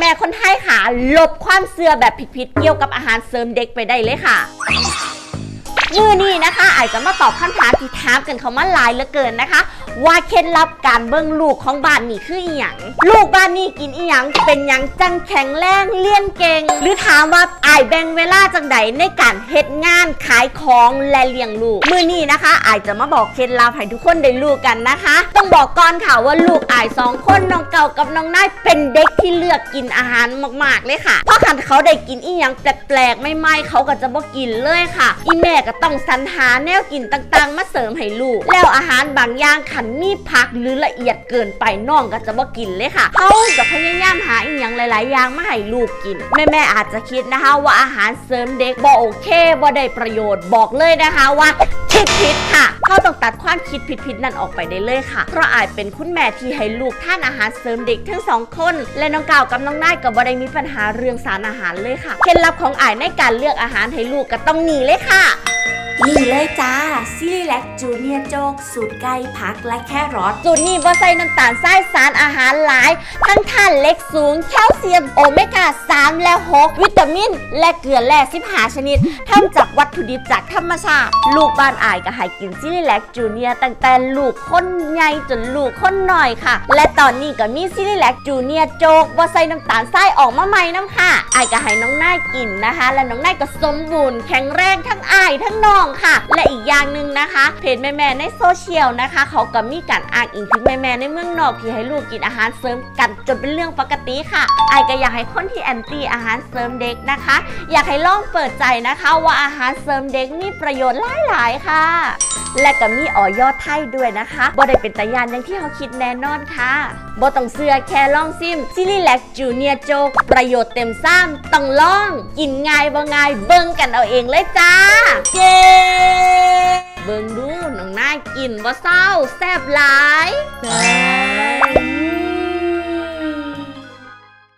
แม่ๆคนไทยค่ะลบความเสื่อแบบผิดๆเกี่ยวกับอาหารเสริมเด็กไปได้เลยค่ะมือนี้นะคะอาจจะมาตอบคำถามที่ถามกันเขามาหลายเหลือเกินนะคะ ว่าเคล็ดลับการเบิ่งลูกของบ้านนี่คืออีหยังลูกบ้านนี่กินอีหยังเป็นหยังจังแข็งแรงเลี้ยนเก่ง รือถามว่าอายแบ่งเวลาจังใดในการเฮ็ดงานขายของและเลี้ยงลูกมือนี้นะคะอายจะมาบอกเคล็ดลับให้ทุกคนได้รู้กันนะคะ ต้องบอกก่อนค่ะว่าลูกอายสองคนน้องเก่ากับน้องนายเป็นเด็กที่เลือกกินอาหารมาก ๆเลยค่ะ เพราะขันเขาได้กินอีหยังแปลกๆไม่ไม่ๆเขาก็จะบ่กินเลยค่ะ อีแม่ก็ต้องสรรหาแนวกินต่างๆ มาเสริมให้ลูก แล้วอาหารบางอย่างขันมีผักหรือละเอียดเกินไปน้องก็จะบ่กินเลยค่ะเขาก็พยายามหาอีหยังหลาย ๆ อย่างมาให้ลูกกินแม่ๆอาจจะคิดนะคะว่าอาหารเสริมเด็กบ่โอเคบ่ได้ประโยชน์บอกเลยนะคะว่าคิดผิดค่ะเขาต้องตัดความคิดผิดๆนั่นออกไปได้เลยค่ะ เพราะอายเป็นคุณแม่ที่ให้ลูกทานอาหารเสริมเด็กทั้งสองคน และน้องก่าวกับน้องนายก็บ่ได้มีปัญหาเรื่องสารอาหารเลยค่ะ เคล็ดลับของอายในการเลือกอาหารให้ลูกก็ต้องหนีเลยค่ะนี่เลยจ้าซิลิ แลกจูเนียโจก สูตรไก่ผักและแครอทสูตรนี้บ่ใส่น้ำตาลทรายสารอาหารหลาย ทั้งท่านเล็กสูง แคลเซียมโอเมก้า 3 และ 6 วิตามิน และเกลือแร่15 ชนิดทำจากวัตถุดิบจากธรรมชาติ ลูกบ้านอายก็ให้กินซิลิแลกจูเนียตั้งแต่ลูกคนใหญ่จนลูกคนหน่อยค่ะ และตอนนี้ก็มีซิลิแลกจูเนียโจกบ่ใส่น้ำตาลทรายออกมาใหม่น้ำค่ะอายก็ให้น้องนายกินนะคะ และน้องนายก็สมบูรณ์แข็งแรงทั้งอายทั้งน้องค่ะ และอีกอย่างหนึ่งนะคะเพจแม่ๆในโซเชียลนะคะ เขาก็มีการอ้างอิงถึงแม่ๆในเมืองนอกที่ให้ลูกกินอาหารเสริมกันจนเป็นเรื่องปกติค่ะไอก็อยากให้คนที่แอนตี้อาหารเสริมเด็กนะคะ อยากให้ลองเปิดใจนะคะว่าอาหารเสริมเด็กมีประโยชน์หลายๆค่ะ และก็มีออยอดไทยด้วยนะคะบ่ได้เป็นตายานอย่างที่เขาคิดแน่นอนค่ะบ่ต้องเสือแค่ลองซิมซิลิแลกจูเนียโจกประโยชน์เต็มซ้ำต้องลอง กินง่ายบ่ง่ายเบิ่งกันเอาเองเลยจ้า เย้ กินว่าเศร้าแซบหลาย